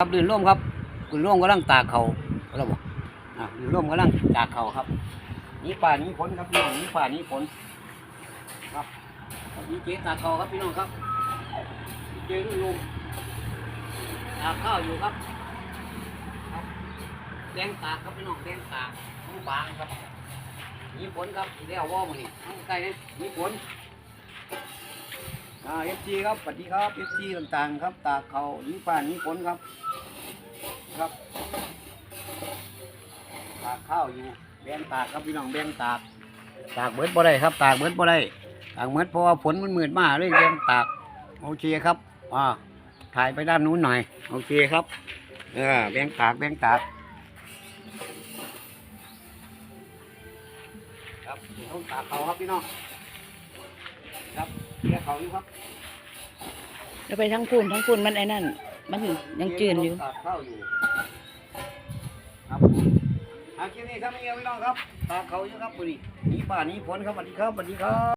ครับลื่นร่มครับลื่นร่มกำลังตากเขาเราบอกอะลื่นร่มกำลังตากเขาครับนี่ป่านี้ฝนครับพี่น้องนี่ป่านี้ฝนครับนี่เจ๊ตากเขาครับพี่น้องครับเจ๊ลื่นร่มตากข้าวอยู่ครับแดงตากครับพี่น้องแดงตากต้องบางครับนี่ฝนครับเรียกว่ามันนี่ต้องใกล้นี่นี่ฝน เอฟซีครับสวัสดีครับเอฟซีต่างๆ ครับ ตากเขาหนีป่านหนีฝนครับ ครับตากข้าวอยู่แบงตากครับพี่น้องแบงตากตากเบิดบ่ได้ครับ ตากเบิดบ่ได้ตากเบิดเพราะว่าฝนมันมืดมากเลยแบงตากโอเคครับอ่าถ่ายไปด้านนู้นหน่อยโอเคครับเออแบงตากแบงตากครับเดี๋ยวตากเขาครับพี่น้อง เรียกเขาอยู่ครับเราไปทั้งคุณทั้งคุณมันไอ้นั่น มันยังจืดอยู่ข้าวอยู่ครับอาคลิปนี้ครับมีเงี้ยพี่น้องครับตาเขาอยู่ครับบุรีนี่ป่านี้ฝนครับสวัสดีครับสวัสดีครับ